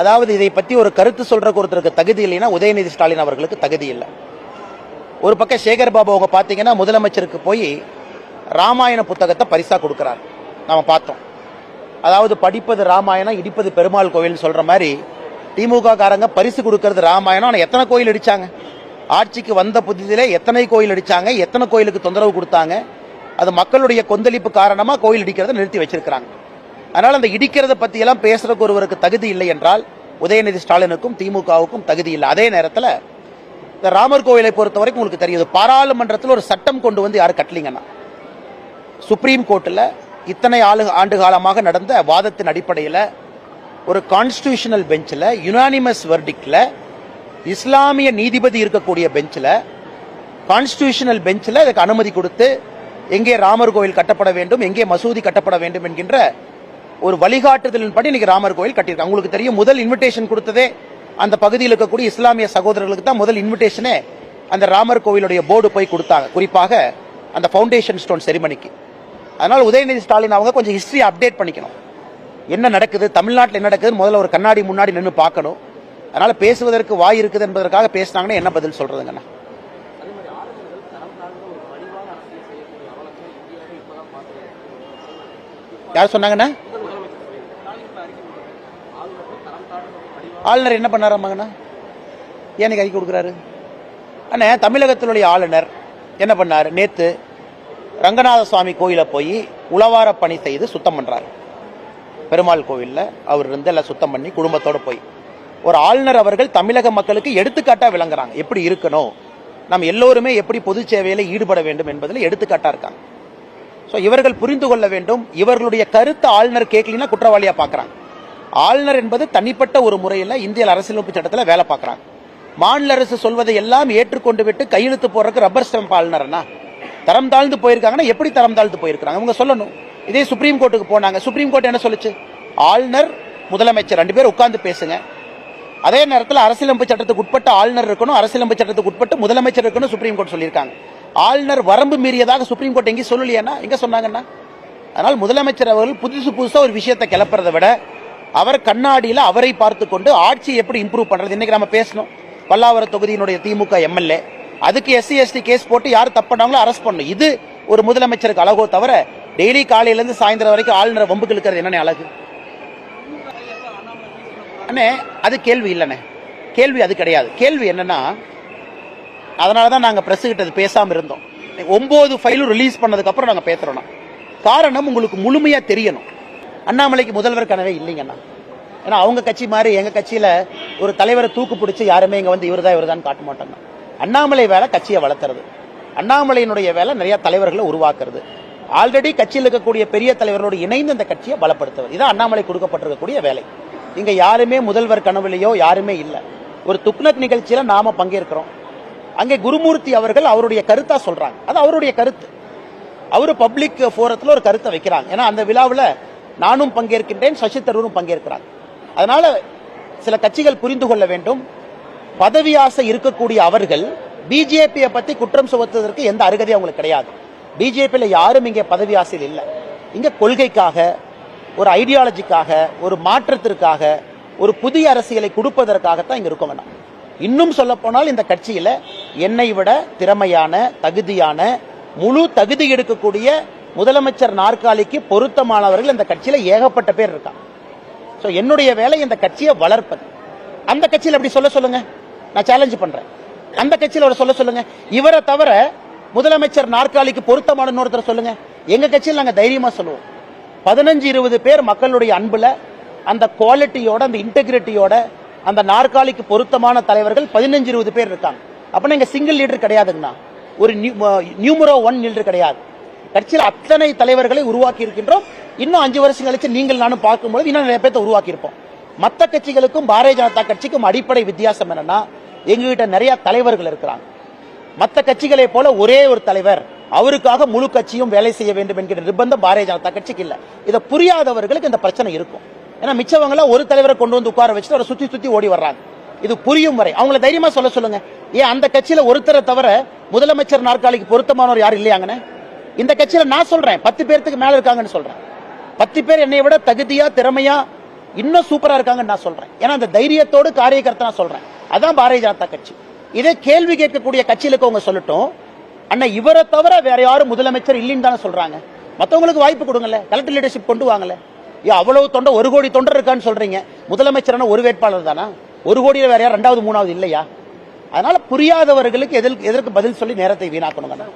அதாவது இதை பற்றி ஒரு கருத்து சொல்றதுக்கு ஒருத்தருக்கு தகுதி இல்லைன்னா உதயநிதி ஸ்டாலின் அவர்களுக்கு தகுதி இல்லை. ஒரு பக்கம் சேகர் பாபு அவங்க பார்த்தீங்கன்னா முதலமைச்சருக்கு போய் ராமாயண புத்தகத்தை பரிசா கொடுக்கறார். நாம பார்த்தோம். அதாவது படிப்பது ராமாயணம் இடிப்பது பெருமாள் கோவில்னு சொல்ற மாதிரி திமுக காரங்க பரிசு கொடுக்கறது ராமாயணம். ஆனால் எத்தனை கோயில் அடிச்சாங்க? ஆட்சிக்கு வந்த புதிதிலே எத்தனை கோயில் அடிச்சாங்க? எத்தனை கோயிலுக்கு தொந்தரவு கொடுத்தாங்க? அது மக்களுடைய கொந்தளிப்பு காரணமா கோயில் அடிக்கிறத நிறுத்தி வச்சிருக்கிறாங்க. அதனால் அந்த இடிக்கிறத பற்றியெல்லாம் பேசுறதுக்கு ஒருவருக்கு தகுதி இல்லை என்றால் உதயநிதி ஸ்டாலினுக்கும் திமுகவுக்கும் தகுதி இல்லை. அதே நேரத்தில் இந்த ராமர் கோவிலை பொறுத்த வரைக்கும் உங்களுக்கு தெரியுது பாராளுமன்றத்தில் ஒரு சட்டம் கொண்டு வந்து யாரும் கட்டலிங்கன்னா சுப்ரீம் கோர்ட்டில் இத்தனை ஆளு ஆண்டு காலமாக நடந்த வாதத்தின் அடிப்படையில் ஒரு கான்ஸ்டியூஷனல் பெஞ்சில் யுனானிமஸ் வெர்டிக்ல இஸ்லாமிய நீதிபதி இருக்கக்கூடிய பெஞ்சில் கான்ஸ்டியூஷனல் பெஞ்சில் அதுக்கு அனுமதி கொடுத்து எங்கே ராமர் கோவில் கட்டப்பட வேண்டும் எங்கே மசூதி கட்டப்பட வேண்டும் என்கின்ற ஒரு வழிகாட்டுதலின்படி இன்னைக்கு ராமர் கோயில் கட்டியிருக்காங்க. உங்களுக்கு தெரியும் முதல் இன்விடேஷன் கொடுத்ததே அந்த பகுதியில் இருக்கக்கூடிய இஸ்லாமிய சகோதரர்களுக்கு தான் முதல் இன்விடேஷனே அந்த ராமர் கோவிலுடைய போர்டு போய் கொடுத்தாங்க. குறிப்பாக அந்த ஃபவுண்டேஷன் ஸ்டோன் செரிமனிக்கு அதனால் உதயநிதி ஸ்டாலின் அவங்க கொஞ்சம் ஹிஸ்ட்ரி அப்டேட் பண்ணிக்கணும். என்ன நடக்குது தமிழ்நாட்டில் என்ன நடக்குதுன்னு முதல்ல ஒரு கண்ணாடி முன்னாடி நின்று பார்க்கணும். அதனால் பேசுவதற்கு வாய் இருக்குது என்பதற்காக பேசினாங்கன்னா என்ன பதில் சொல்றதுங்கண்ணா? யார் சொன்னாங்கண்ணா? ஆளுநர் என்ன பண்ணாராமாங்கண்ணா ஏன் கை கொடுக்குறாரு? அண்ணே தமிழகத்தினுடைய ஆளுநர் என்ன பண்ணாரு? நேற்று ரங்கநாத சுவாமி கோயிலை போய் உளவார பணி செய்து சுத்தம் பண்ணுறாரு பெருமாள் கோவிலில் அவர் இருந்து எல்லாம் சுத்தம் பண்ணி குடும்பத்தோடு போய். ஒரு ஆளுநர் அவர்கள் தமிழக மக்களுக்கு எடுத்துக்காட்டாக விளங்குறாங்க. எப்படி இருக்கணும்? நம்ம எல்லோருமே எப்படி பொது சேவையில் ஈடுபட வேண்டும் என்பதில் எடுத்துக்காட்டாக இருக்காங்க. ஸோ இவர்கள் புரிந்து கொள்ள வேண்டும். இவர்களுடைய கருத்து ஆளுநர் கேட்கலனா குற்றவாளியாக பார்க்கறாங்க ஆளுநர் என்பது தனிப்பட்ட ஒரு முறையில் இந்திய அரசியலமைப்பு சட்டத்தில் வேலை பார்க்குறாங்க. மாநில அரசு சொல்வதை எல்லாம் ஏற்றுக்கொண்டு விட்டு கையெழுத்து போடுறக்கு ரப்பர் ஸ்டாம்ப் ஆளுநர்னா தரம் தாழ்ந்து போயிருக்காங்கன்னா எப்படி தரம் தாழ்ந்து போயிருக்காங்க அவங்க சொல்லணும். இதே சுப்ரீம் கோர்ட்டுக்கு போனாங்க. சுப்ரீம் கோர்ட் என்ன சொல்லுச்சு? ஆளுநர் முதலமைச்சர் ரெண்டு பேரும் உட்கார்ந்து பேசுங்க. அதே நேரத்தில் அரசியலமைப்பு சட்டத்துக்கு உட்பட்ட ஆளுநர் இருக்கணும் அரசியலமைப்பு சட்டத்துக்கு உட்பட்டு முதலமைச்சர் இருக்கணும் சுப்ரீம் கோர்ட் சொல்லியிருக்காங்க. ஆளுநர் வரம்பு மீறியதாக சுப்ரீம் கோர்ட் எங்கேயும் சொல்லலையானா எங்க சொன்னாங்கன்னா அதனால் முதலமைச்சர் அவர்கள் புதுசு புதுசாக ஒரு விஷயத்தை கிளப்புறதை விட அவர் கண்ணாடியில் அவரை பார்த்து கொண்டு ஆட்சியை எப்படி இம்ப்ரூவ் பண்ணுறது இன்றைக்கி நம்ம பேசணும். பல்லாவரத் தொகுதியினுடைய திமுக எம்எல்ஏ. அதுக்கு எஸ்சி எஸ்டி கேஸ் போட்டு யார் தப்பு அரெஸ்ட் பண்ணணும். இது ஒரு முதலமைச்சருக்கு அழகோ தவிர டெய்லி காலையிலேருந்து சாயந்தரம் வரைக்கும் ஆளுநரை வம்புக்கு இருக்கிறது என்னென்ன அழகு? அண்ணே அது கேள்வி இல்லைண்ணே. கேள்வி அது கிடையாது. கேள்வி என்னன்னா அதனால தான் நாங்கள் பிரஸ் கிட்ட அது பேசாமல் இருந்தோம். ஒம்பது ஃபைலும் ரிலீஸ் பண்ணதுக்கப்புறம் நாங்கள் பேசுகிறோம் காரணம் உங்களுக்கு முழுமையாக தெரியணும். அண்ணாமலைக்கு முதல்வர் கனவே இல்லைங்கண்ணா ஏன்னா அவங்க கட்சி மாதிரி எங்கள் கட்சியில் ஒரு தலைவரை தூக்கு பிடிச்சி யாருமே இங்கே வந்து இவர்தான் இவர்தான் காட்ட மாட்டாங்க. அண்ணாமலை வேலை கட்சியை வளர்த்துறது அண்ணாமலையினுடைய வேலை நிறையா தலைவர்களை உருவாக்குறது. ஆல்ரெடி கட்சியில் இருக்கக்கூடிய பெரிய தலைவர்களோடு இணைந்து அந்த கட்சியை பலப்படுத்துவது. இதான் அண்ணாமலை கொடுக்கப்பட்டிருக்கக்கூடிய வேலை. இங்கே யாருமே முதல்வர் கனவுலையோ யாருமே இல்லை. ஒரு துக்னக் நிகழ்ச்சியில் நாம் பங்கேற்கிறோம். அங்கே குருமூர்த்தி அவர்கள் அவருடைய கருத்தாக சொல்கிறாங்க அது அவருடைய கருத்து. அவர் பப்ளிக் ஃபோரத்தில் ஒரு கருத்தை வைக்கிறாங்க. ஏன்னா அந்த விழாவில் நானும் பங்கேற்கின்றேன் சசி தரூரும் பங்கேற்கிறார். அதனால சில கட்சிகள் புரிந்து கொள்ள வேண்டும். பதவி ஆசை இருக்கக்கூடிய அவர்கள் பிஜேபியை பத்தி குற்றம் சுமத்துவதற்கு எந்த அருகதையும் அவங்களுக்கு கிடையாது. பிஜேபியில் யாரும் இங்கே பதவி ஆசையில் இல்லை. இங்கே கொள்கைக்காக ஒரு ஐடியாலஜிக்காக ஒரு மாற்றத்திற்காக ஒரு புதிய அரசியலை கொடுப்பதற்காகத்தான் இங்கே இருக்க வேணாம் இன்னும் சொல்ல போனால் இந்த கட்சியில் என்னை விட திறமையான தகுதியான முழு தகுதி எடுக்கக்கூடிய முதலமைச்சர் நாற்காலிக்கு பொருத்தமானவர்கள் இந்த கட்சியில ஏகப்பட்ட பேர் இருக்காங்க. ஸோ என்னுடைய வேலை இந்த கட்சியை வளர்ப்பது. அந்த கட்சியில் அப்படி சொல்ல சொல்லுங்க? நான் சேலஞ்சு பண்றேன். அந்த கட்சியில் அவரை சொல்ல சொல்லுங்க. இவரை தவிர முதலமைச்சர் நாற்காலிக்கு பொருத்தமான ஒருத்தர் சொல்லுங்க. எங்க கட்சியில் நாங்கள் தைரியமா சொல்லுவோம். பதினஞ்சு இருபது பேர் மக்களுடைய அன்புல அந்த குவாலிட்டியோட அந்த இன்டெகிரிட்டியோட அந்த நாற்காலிக்கு பொருத்தமான தலைவர்கள் பதினஞ்சு இருபது பேர் இருக்காங்க. அப்படின்னா இங்க சிங்கிள் லீடர் கிடையாதுங்கண்ணா. ஒரு நியூமரோ ஒன் லீடர் கிடையாது. கட்சியில் அத்தனை தலைவர்களை உருவாக்கி இருக்கின்றோம் இன்னும் அஞ்சு வருஷம் கழிச்சு நீங்கள் நானும் பார்க்கும்போது இன்னும் நிறைய பேர்த்த உருவாக்கி இருப்போம் மற்ற கட்சிகளுக்கும் பாரதிய ஜனதா கட்சிக்கும் அடிப்படை வித்தியாசம் என்னன்னா எங்ககிட்ட நிறைய தலைவர்கள் இருக்கிறாங்க. மற்ற கட்சிகளை போல ஒரே ஒரு தலைவர் அவருக்காக முழு கட்சியும் வேலை செய்ய வேண்டும் என்கிற நிர்பந்தம் பாரதிய ஜனதா கட்சிக்கு இல்லை. இதை புரியாதவர்களுக்கு இந்த பிரச்சனை இருக்கும். ஏன்னா மிச்சவங்க ஒரு தலைவரை கொண்டு வந்து உட்கார வச்சுட்டு அவரை சுத்தி சுத்தி ஓடி வர்றாங்க. இது புரியும் வரை. அவங்கள தைரியமா சொல்ல சொல்லுங்க. ஏன் அந்த கட்சியில ஒருத்தரை தவிர முதலமைச்சர் நாற்காலிக்கு பொருத்தமானவர் யாரும் இல்லையாங்கன்னு இந்த கட்சியில நான் சொல்றேன். பத்து பேர்த்துக்கு மேல இருக்காங்கன்னு சொல்றேன். பத்து பேர் என்னை விட தகுதியா திறமையா இன்னும் சூப்பரா இருக்காங்கன்னு நான் சொல்றேன். ஏன்னா அந்த தைரியத்தோடு காரியகர்த்தா நான் சொல்றேன். அதான் பாரதிய ஜனதா கட்சி. இதே கேள்வி கேட்கக்கூடிய கட்சியில இருக்கவங்க சொல்லட்டும். அண்ணா இவரை தவிர வேற யாரும் முதலமைச்சர் இல்லைன்னு தானே சொல்றாங்க. மற்றவங்களுக்கு வாய்ப்பு கொடுங்கல்ல கலெக்டர் லீடர்ஷிப் கொண்டு வாங்கல அவ்வளவு தொண்டை ஒரு கோடி தொண்டர் இருக்கான்னு சொல்றீங்க. முதலமைச்சரான ஒரு வேட்பாளர் தானா? ஒரு கோடியில் வேற யார் ரெண்டாவது மூணாவது இல்லையா? அதனால புரியாதவர்களுக்கு எதற்கு எதற்கு பதில் சொல்லி நேரத்தை வீணாக்கணுங்க